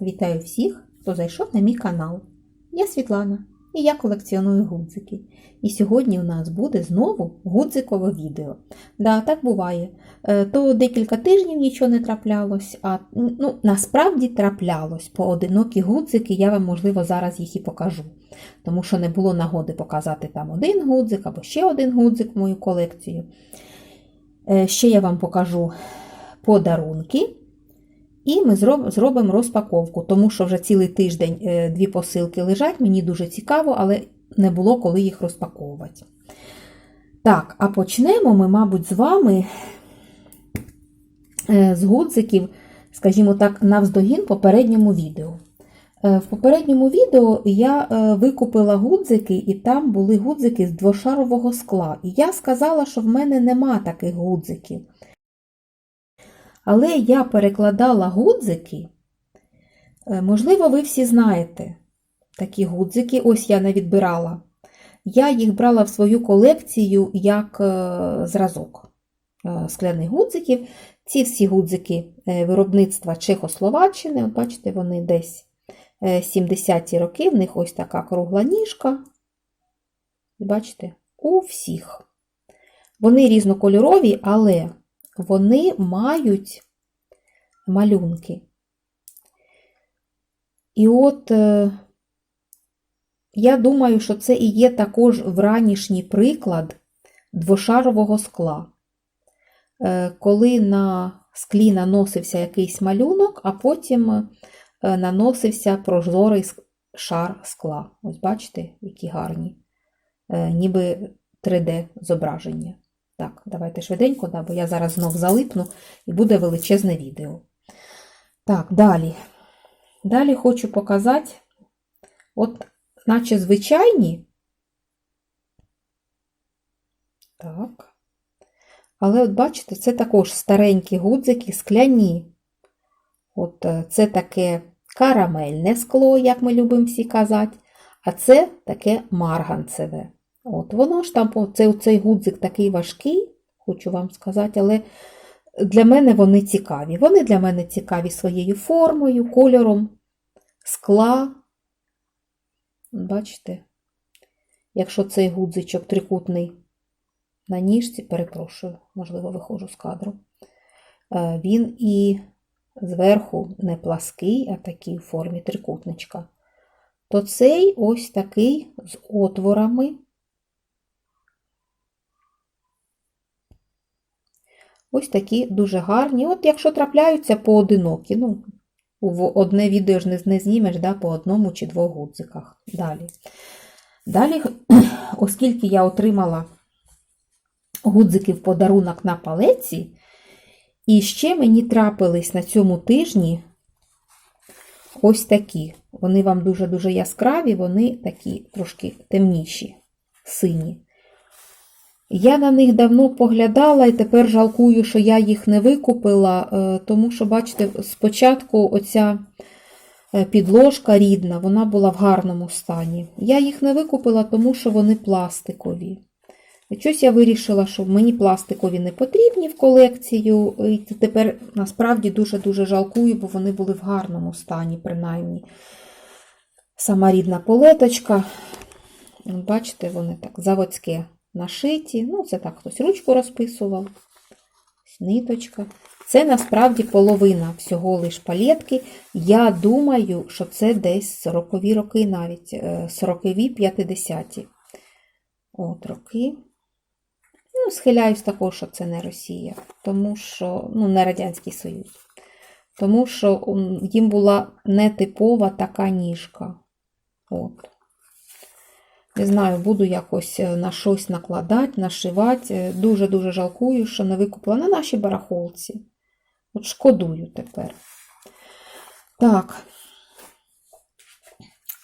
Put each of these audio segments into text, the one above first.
Вітаю всіх, хто зайшов на мій канал. Я Світлана і я колекціоную гудзики. І сьогодні у нас буде знову гудзикове відео. Да, так буває. Е, То декілька тижнів нічого не траплялось, а ну, насправді траплялось. Поодинокі гудзики, я вам, можливо, зараз їх і покажу. Тому що не було нагоди показати там один гудзик або ще один гудзик в мою колекцію. Е, Ще я вам покажу подарунки. І ми зробимо розпаковку, тому що вже цілий тиждень е, дві посилки лежать, мені дуже цікаво, але не було коли їх розпаковувати. Так, а почнемо ми, мабуть, з вами е, з гудзиків, скажімо так, навздогін попередньому відео. Е, В попередньому відео я викупила гудзики, і там були гудзики з двошарового скла. І я сказала, що в мене нема таких гудзиків. Але я перекладала гудзики, можливо, ви всі знаєте такі гудзики, ось я не відбирала. Я їх брала в свою колекцію як зразок скляних гудзиків. Ці всі гудзики виробництва Чехословаччини, от бачите, вони десь 70-ті роки, в них ось така кругла ніжка. Бачите, у всіх. Вони різнокольорові, але вони мають малюнки. І от е, я думаю, що це і є також вранішній приклад двошарового скла. Е, коли на склі наносився якийсь малюнок, а потім е, наносився прозорий шар скла. Ось бачите, які гарні, ніби 3D-зображення. Так, давайте швиденько, бо я зараз знов залипну і буде величезне відео. Так, далі. Далі хочу показати, от, наче звичайні. Так. Але, от бачите, це також старенькі гудзики, скляні. От Це таке карамельне скло, як ми любимо всі казати, а це таке марганцеве. От, Воно ж там, це, цей гудзик такий важкий, хочу вам сказати, але для мене вони цікаві. Вони для мене цікаві своєю формою, кольором, скла. Бачите, якщо цей гудзичок трикутний на ніжці, перепрошую, можливо, виходжу з кадру, він і зверху не плаский, а такий у формі трикутничка, то цей ось такий з отворами. Ось такі дуже гарні. От якщо трапляються поодинокі, ну, в одне відео ж не, знімеш да, по одному чи двох гудзиках. Далі. Далі, оскільки я отримала гудзики в подарунок на палеці, і ще мені трапились на цьому тижні ось такі. Вони вам дуже-дуже яскраві, вони такі трошки темніші, сині. Я на них давно поглядала і тепер жалкую, що я їх не викупила, тому що, бачите, спочатку оця підложка рідна, вона була в гарному стані. Я їх не викупила, тому що вони пластикові. Щось я вирішила, що мені пластикові не потрібні в колекцію. І тепер насправді дуже-дуже жалкую, бо вони були в гарному стані, принаймні. Сама рідна полеточка. Бачите, вони так заводське нашиті. Ну, це так хтось ручку розписував. Ниточка. Це насправді половина всього лиш палетки. Я думаю, що це десь 40-ві роки, навіть 40-ві, 50-ті. От роки. Ну, схиляюсь також, що це не Росія, тому що, ну, не Радянський Союз. Тому що їм була нетипова така ніжка. От. Не знаю, буду якось на щось накладати, нашивати. Дуже-дуже жалкую, що не викупила на нашій барахолці. От шкодую тепер. Так.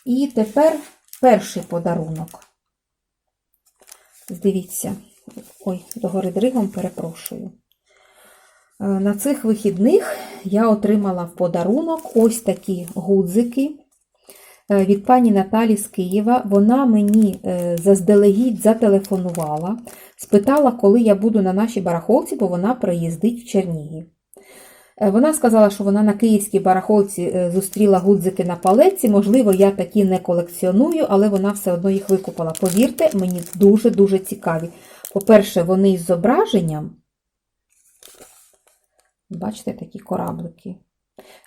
І тепер перший подарунок. Дивіться, ой, догори дригом перепрошую. На цих вихідних я отримала в подарунок ось такі гудзики від пані Наталі з Києва. Вона мені заздалегідь зателефонувала, спитала, коли я буду на нашій барахолці, бо вона приїздить в Чернігів. Е, Вона сказала, що вона на київській барахолці е, зустріла гудзики на палеці. Можливо, я такі не колекціоную, але вона все одно їх викупила. Повірте, мені дуже-дуже цікаві. По-перше, вони із зображенням. Бачите, такі кораблики.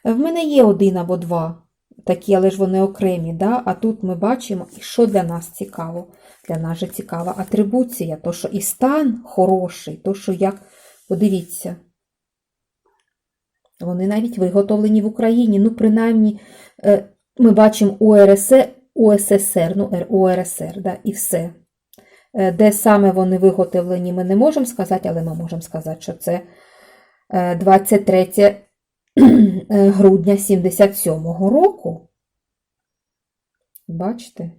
Е, В мене є один або два такі, але ж вони окремі. Да? А тут ми бачимо, і що для нас цікаво. Для нас же цікава атрибуція, то, що і стан хороший, то, що як. Подивіться. Вони навіть виготовлені в Україні. Ну, принаймні, е, ми бачимо УРСР, УССР, ну, УРСР, да, і все. Е, Де саме вони виготовлені, ми не можемо сказати, але ми можемо сказати, що це е, 23 е, грудня 77-го року. Бачите?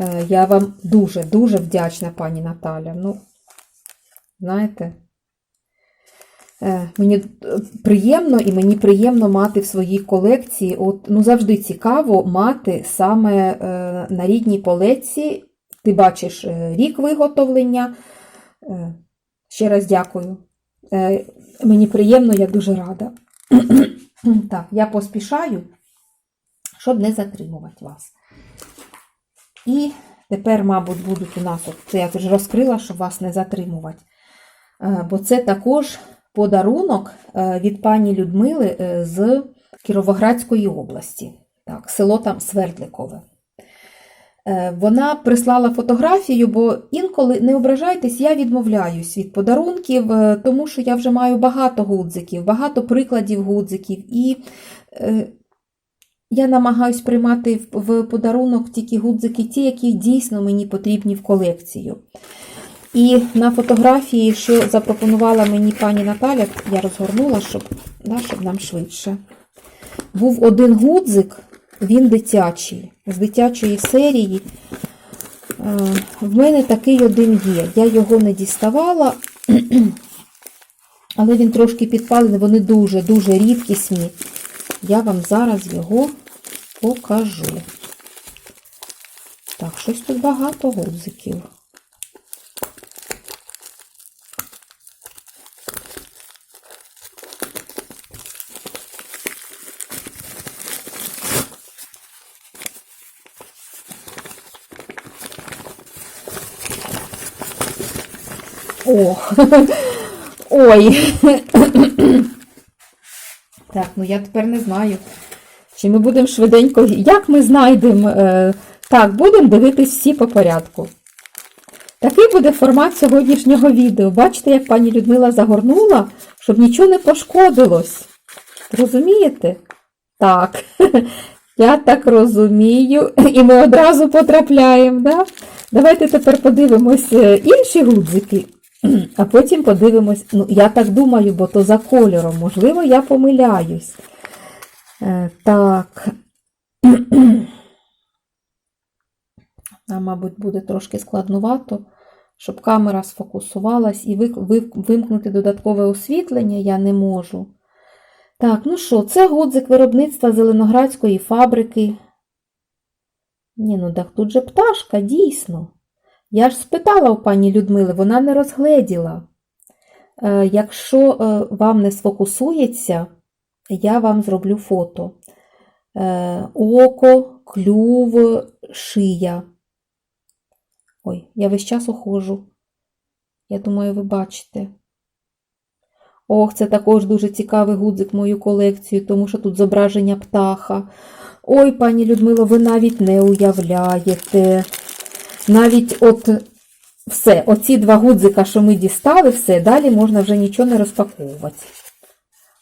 Е, Я вам дуже-дуже вдячна, пані Наталя. Ну, знаєте, е, мені е, приємно і мені приємно мати в своїй колекції. От, ну, завжди цікаво мати саме е, на рідній полиці. Ти бачиш е, рік виготовлення. Е, Ще раз дякую. Е, Мені приємно, я дуже рада. Так, я поспішаю, щоб не затримувати вас. І тепер, мабуть, будуть у нас, це я вже розкрила, щоб вас не затримувати. Е, Бо це також подарунок е, від пані Людмили з Кіровоградської області. Так, село там Свердликове. Е, Вона прислала фотографію, бо інколи не ображайтесь, я відмовляюсь від подарунків, е, тому що я вже маю багато гудзиків, багато прикладів гудзиків, і е, я намагаюсь приймати в- подарунок тільки гудзики, ті, які дійсно мені потрібні в колекцію. І на фотографії, що запропонувала мені пані Наталя, я розгорнула, щоб, да, щоб нам швидше. Був один гудзик, він дитячий, з дитячої серії. Е, В мене такий один є. Я його не діставала, але він трошки підпалений, вони дуже-дуже рідкісні. Я вам зараз його покажу. Так, щось тут багато гудзиків. Ох, ой. Так, ну я тепер не знаю. Чи ми будемо швиденько. Як ми знайдемо? е, Так, будемо дивитись всі по порядку. Такий буде формат сьогоднішнього відео. Бачите, як пані Людмила загорнула, щоб нічого не пошкодилось. Розумієте? Так. Я так розумію. І ми одразу потрапляємо, да? Давайте тепер подивимось е, інші гудзики, а потім подивимось, ну, я так думаю, бо то за кольором, можливо, я помиляюсь. Е, Так. Нам, мабуть, буде трошки складнувато, щоб камера сфокусувалась і вимкнути додаткове освітлення я не можу. Так, ну що, це гудзик виробництва Зеленоградської фабрики. Ні, ну так тут же пташка, дійсно. Я ж спитала у пані Людмили, вона не розгледіла. Е, якщо е, вам не сфокусується, я вам зроблю фото. Е, око, клюв, шия. Ой, я весь час ухожу. Я думаю, ви бачите. Ох, це також дуже цікавий гудзик в мою колекцію, тому що тут зображення птаха. Ой, пані Людмило, ви навіть не уявляєте. Навіть от все, оці два гудзика, що ми дістали, все, далі можна вже нічого не розпаковувати.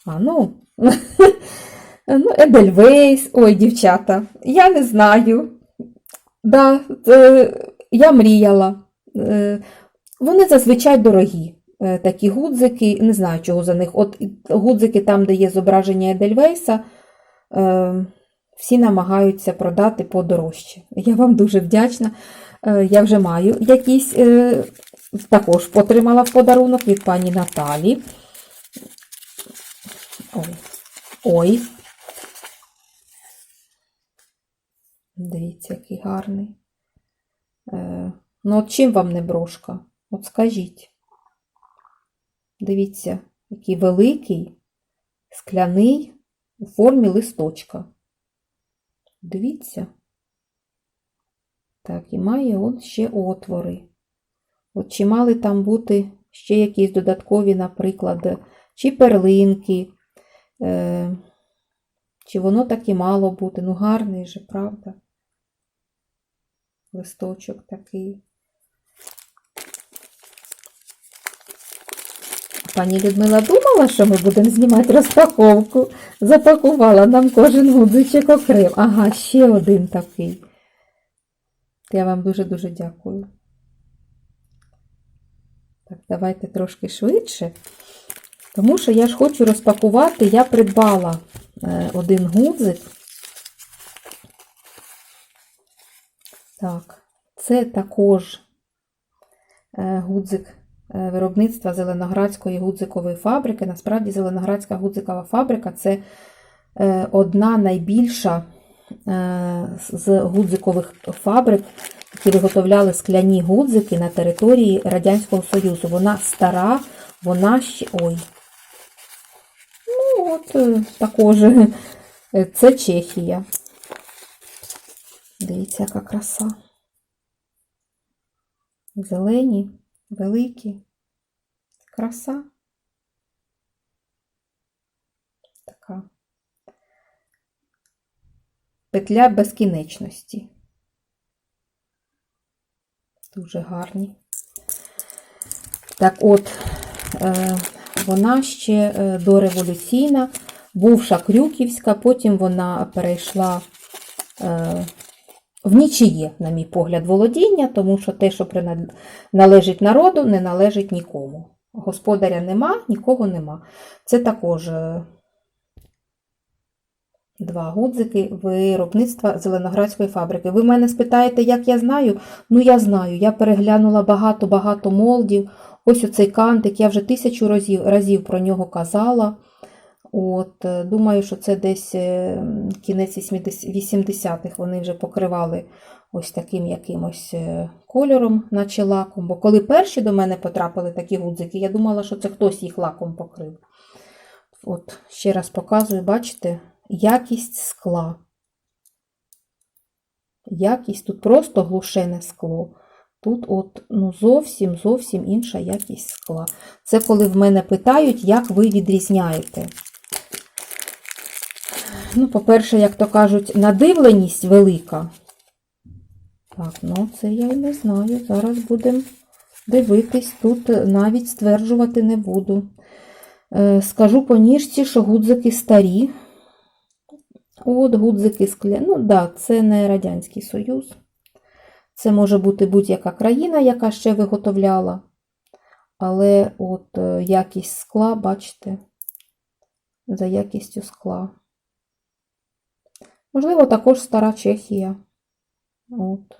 А ну, ну, Едельвейс, ой, дівчата, я не знаю. Да, е, я мріяла. Е, Вони зазвичай дорогі. Е, Такі гудзики, не знаю, чого за них. От гудзики там, де є зображення Едельвейса, е, всі намагаються продати подорожче. Я вам дуже вдячна. Е, Я вже маю якісь, е, також отримала в подарунок від пані Наталі. Ой. Ой. Дивіться, який гарний. Е, Ну, от чим вам не брошка? От скажіть. Дивіться, який великий, скляний у формі листочка. Дивіться. Так, і має он ще отвори. От чи мали там бути ще якісь додаткові, наприклад, чи перлинки, е, чи воно так і мало бути. Ну, гарний же, правда? Листочок такий. Пані Людмила думала, що ми будемо знімати розпаковку. Запакувала нам кожен гудзичок окрем. Ага, ще один такий. Я вам дуже-дуже дякую. Так, давайте трошки швидше. Тому що я ж хочу розпакувати, я придбала е, один гудзик. Так, це також е, гудзик е, виробництва Зеленоградської гудзикової фабрики. Насправді, Зеленоградська гудзикова фабрика це одна найбільша з гудзикових фабрик, які виготовляли скляні гудзики на території Радянського Союзу. Вона стара, вона ще. Ой. Ну, от е, також е, це Чехія. Дивіться, яка краса. Зелені, великі. Краса. Така. Петля безкінечності. Дуже гарні. Так от, е, вона ще е, дореволюційна, бувша Крюківська, потім вона перейшла е, в нічиє, на мій погляд, володіння, тому що те, що належить народу, не належить нікому. Господаря нема, нікого нема. Це також два гудзики виробництва Зеленоградської фабрики. Ви мене спитаєте, як я знаю? Ну, я знаю. Я переглянула багато-багато молдів. Ось оцей кантик, я вже тисячу разів, разів про нього казала. От, е, Думаю, що це десь е, кінець 80-х вони вже покривали ось таким якимось е, кольором, наче лаком. Бо коли перші до мене потрапили такі гудзики, я думала, що це хтось їх лаком покрив. От, ще раз показую, бачите, якість скла. Якість тут просто глушене скло. Тут от, ну, зовсім зовсім інша якість скла. Це коли в мене питають, як ви відрізняєте. Ну, по-перше, як то кажуть, надивленість велика. Так, ну це я й не знаю. Зараз будемо дивитись. Тут навіть стверджувати не буду. Е, Скажу по ніжці, що гудзики старі. От гудзики скля. Ну, так, да, це не Радянський Союз. Це може бути будь-яка країна, яка ще виготовляла. Але от е, якість скла, бачите, за якістю скла. Можливо, також стара Чехія. От.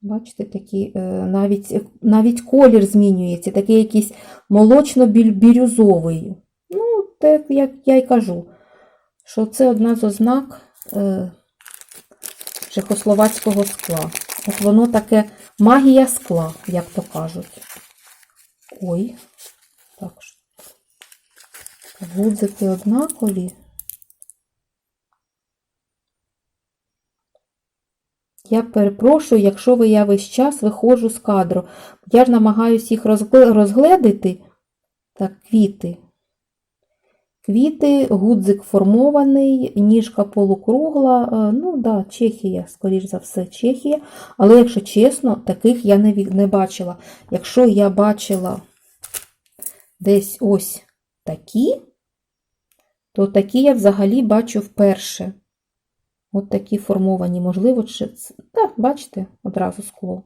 Бачите, такі, е, навіть, навіть колір змінюється, такий якийсь молочно-бірюзовий. Ну, так, як я й кажу, що це одна з ознак е, чехословацького скла. От воно таке магія скла, як то кажуть. Ой, так що. Гудзики однакові. Я перепрошую, якщо ви я весь час виходжу з кадру. Я ж намагаюся їх розгле- розгледити. Так, квіти. Квіти, гудзик формований, ніжка полукругла. Е, Ну, да, Чехія, скоріш за все, Чехія. Але, якщо чесно, таких я не, не бачила. Якщо я бачила десь ось такі, то такі я взагалі бачу вперше. От такі формовані, можливо, чи... Так, бачите, одразу скло.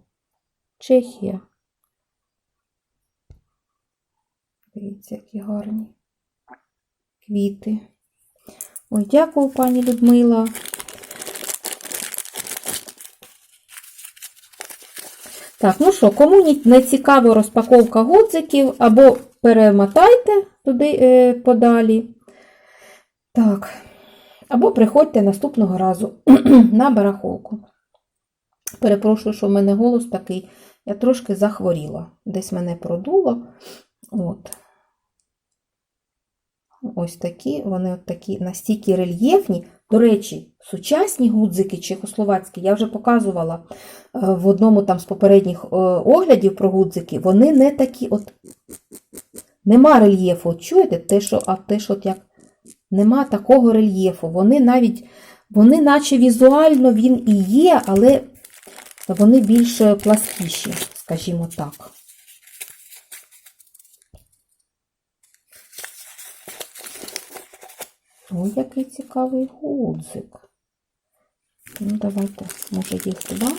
Чехія. Дивіться, які гарні квіти. Ой, дякую, пані Людмила. Так, ну що, кому не цікава розпаковка гудзиків, або перемотайте туди е, подалі. Так. Або приходьте наступного разу на барахолку. Перепрошую, що в мене голос такий. Я трошки захворіла. Десь мене продуло. От. Ось такі, вони от такі настільки рельєфні. До речі, сучасні гудзики чехословацькі, я вже показувала е, в одному там з попередніх е, оглядів про гудзики, вони не такі от. Нема рельєфу. От Чуєте, те, що, а те, що от як нема такого рельєфу. Вони навіть, вони наче візуально він і є, але вони більш пласкіші, скажімо так. Ой, який цікавий гудзик. Ну, давайте, може, їх два.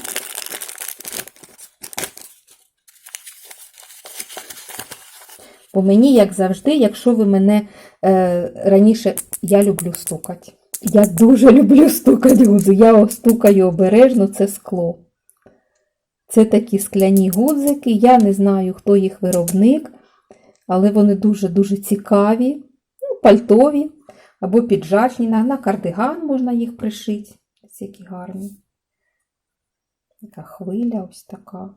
Бо мені, як завжди, якщо ви мене е, раніше, я люблю стукати. Я дуже люблю стукати гудзи. Я стукаю обережно, це скло. Це такі скляні гудзики. Я не знаю, хто їх виробник, але вони дуже-дуже цікаві, ну, пальтові або піджачні. На, кардиган можна їх пришити. Ось які гарні. Така хвиля ось така.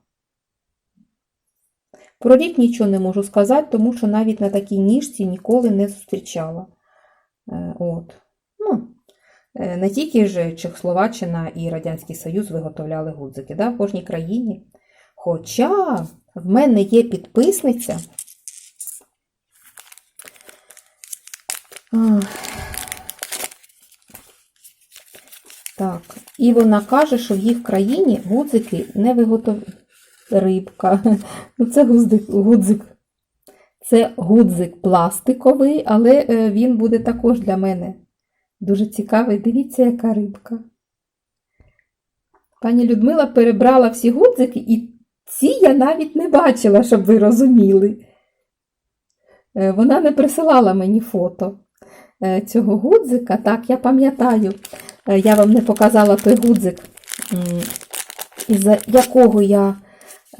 Про рік нічого не можу сказати, тому що навіть на такій ніжці ніколи не зустрічала. Е, От. Ну, е, не тільки ж Чехословаччина і Радянський Союз виготовляли гудзики, да, в кожній країні. Хоча в мене є підписниця. Так, і вона каже, що в їх країні гудзики не виготовляють. Рибка. Ну, це гудзик, гудзик. Це гудзик пластиковий, але е, він буде також для мене дуже цікавий. Дивіться, яка рибка. Пані Людмила перебрала всі гудзики, і ці я навіть не бачила, щоб ви розуміли. Е, Вона не присилала мені фото е, цього гудзика. Так, я пам'ятаю, я вам не показала той гудзик, із-за якого я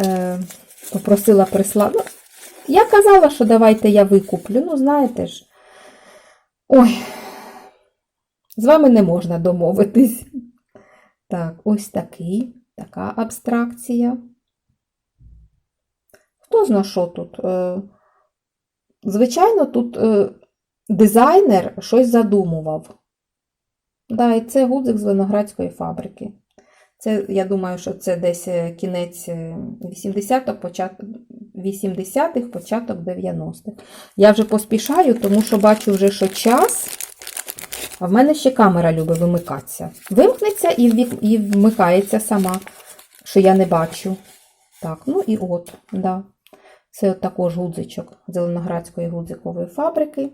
е, попросила прислати. Я казала, що давайте я викуплю. Ну, знаєте ж. Ой, з вами не можна домовитись. Так, ось такий, така абстракція. Хто зна що тут? Е, Звичайно, тут е, дизайнер щось задумував. Да, і це гудзик з виноградської фабрики. Це, я думаю, що це десь е, кінець 80-х, початок 80-х, початок 90-х. Я вже поспішаю, тому що бачу вже, що час. А в мене ще камера любить вимикатися. Вимкнеться і, і вмикається сама, що я не бачу. Так, ну і от, да. Це от також гудзичок Зеленоградської гудзикової фабрики.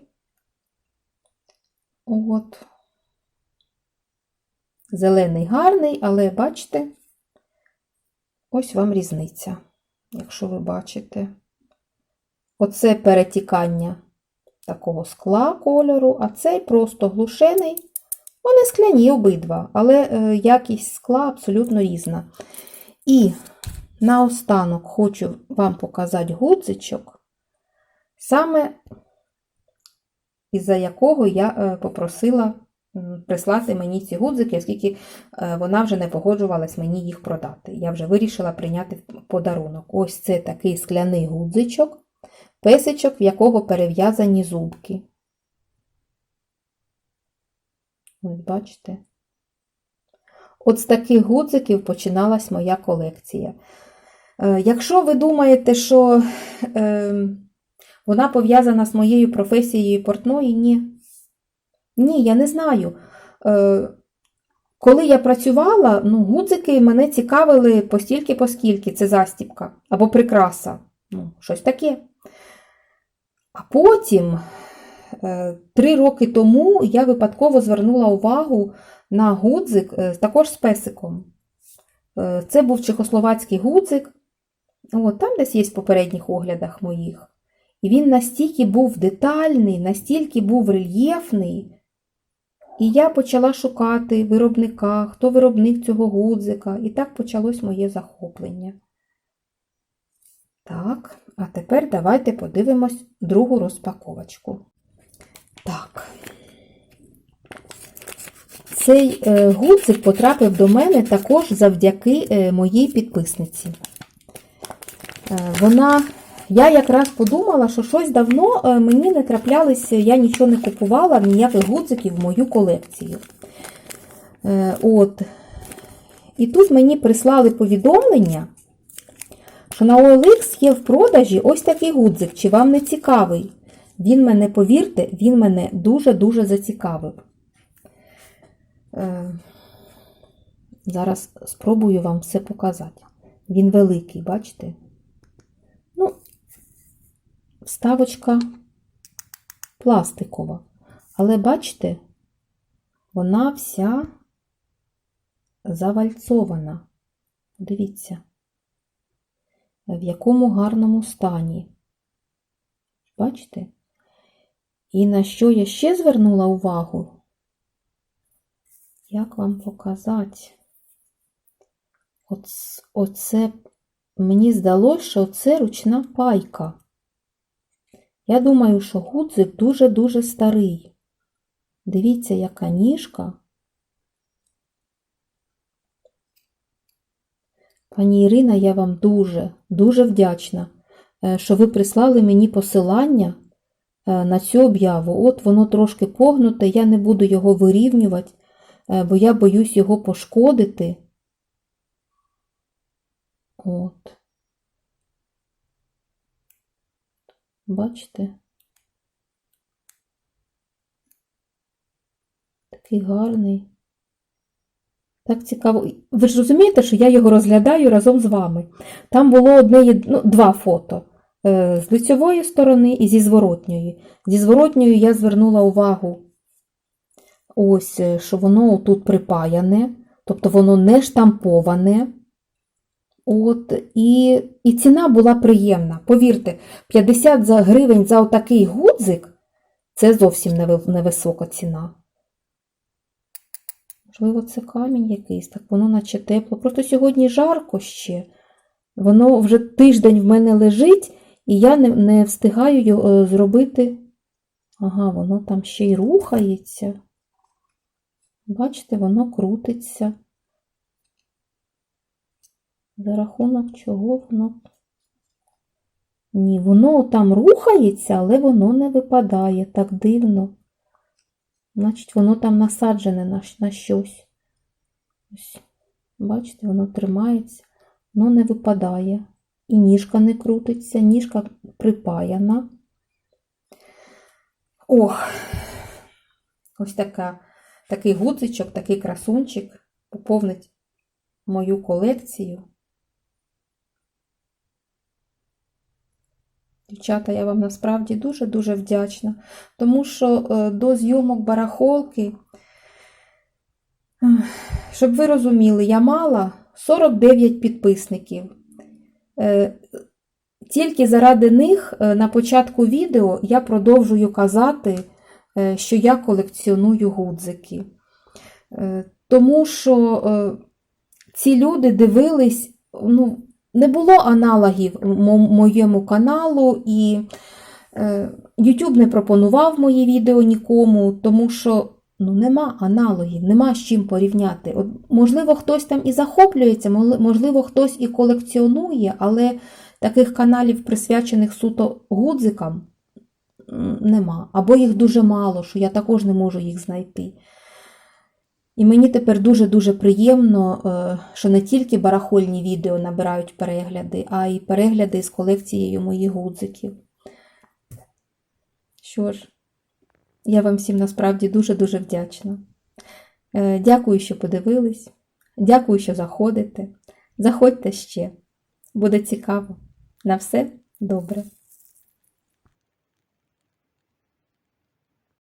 От. Зелений гарний, але бачите, ось вам різниця, якщо ви бачите. Оце перетікання такого скла кольору, а цей просто глушений. Вони скляні обидва, але е, якість скла абсолютно різна. І наостанок хочу вам показати гудзичок, саме із-за якого я е, попросила прислати мені ці гудзики, оскільки е, вона вже не погоджувалась мені їх продати. Я вже вирішила прийняти подарунок. Ось це такий скляний гудзичок, песичок, в якого перев'язані зубки. Ось бачите? От з таких гудзиків починалась моя колекція. Е, Якщо ви думаєте, що е, вона пов'язана з моєю професією портної, ні. Ні, я не знаю. Е, коли я працювала, ну, гудзики мене цікавили постільки, поскільки це застібка або прикраса. Ну, щось таке. А потім, е, три роки тому, я випадково звернула увагу на гудзик, е, також з песиком. Е, Це був чехословацький гудзик. От, там десь є в попередніх оглядах моїх. І він настільки був детальний, настільки був рельєфний. І я почала шукати виробника, хто виробник цього гудзика. І так почалось моє захоплення. Так, а тепер давайте подивимось другу розпаковочку. Так. Цей е, гудзик потрапив до мене також завдяки е, моїй підписниці. Е, Вона, Я якраз подумала, що щось давно е, мені не траплялися, я нічого не купувала, ніяких гудзиків в мою колекцію. Е, От. І тут мені прислали повідомлення, що на OLX є в продажі ось такий гудзик. Чи вам не цікавий? Він мене, повірте, він мене дуже-дуже зацікавив. Е, Зараз спробую вам все показати. Він великий, бачите? Вставочка пластикова. Але бачите, вона вся завальцована. Дивіться, в якому гарному стані. Бачите? І на що я ще звернула увагу? Як вам показати? Оц- Оце, мені здалося, що це ручна пайка. Я думаю, що гудзик дуже-дуже старий. Дивіться, яка ніжка. Пані Ірина, я вам дуже, дуже вдячна, е, що ви прислали мені посилання е, на цю об'яву. От воно трошки погнуте, я не буду його вирівнювати, е, бо я боюсь його пошкодити. От. Бачите? Такий гарний. Так цікаво. Ви ж розумієте, що я його розглядаю разом з вами. Там було одне, ну, два фото. Е, З лицьової сторони і зі зворотньої. Зі зворотньої я звернула увагу, ось, е, що воно тут припаяне, тобто воно не штамповане. От, і, і ціна була приємна. Повірте, 50 за гривень за отакий гудзик це зовсім невисока ціна. Можливо, це камінь якийсь, так воно наче тепло. Просто сьогодні жарко ще. Воно вже тиждень в мене лежить, і я не, не встигаю його е, зробити. Ага, воно там ще й рухається. Бачите, воно крутиться. За рахунок чого воно. Ні, воно там рухається, але воно не випадає так дивно. Значить, воно там насаджене на, на щось. Ось, бачите, воно тримається, воно не випадає. І ніжка не крутиться, ніжка припаяна. Ох, ось така, такий гудзичок, такий красунчик поповнить мою колекцію. Дівчата, я вам насправді дуже-дуже вдячна, тому що е, до зйомок барахолки, щоб ви розуміли, я мала 49 підписників. Е, Тільки заради них е, на початку відео я продовжую казати, що я колекціоную гудзики. Тому що ці люди дивились, ну, не було аналогів моєму каналу, і е, YouTube не пропонував мої відео нікому, тому що ну, нема аналогів, нема з чим порівняти. От, можливо, хтось там і захоплюється, можливо, хтось і колекціонує, але таких каналів, присвячених суто гудзикам, нема. Або їх дуже мало, що я також не можу їх знайти. І мені тепер дуже-дуже приємно, е, що не тільки барахольні відео набирають перегляди, а й перегляди з колекцією моїх гудзиків. Що ж, я вам всім насправді дуже-дуже вдячна. Е, Дякую, що подивились. Дякую, що заходите. Заходьте ще. Буде цікаво. На все добре.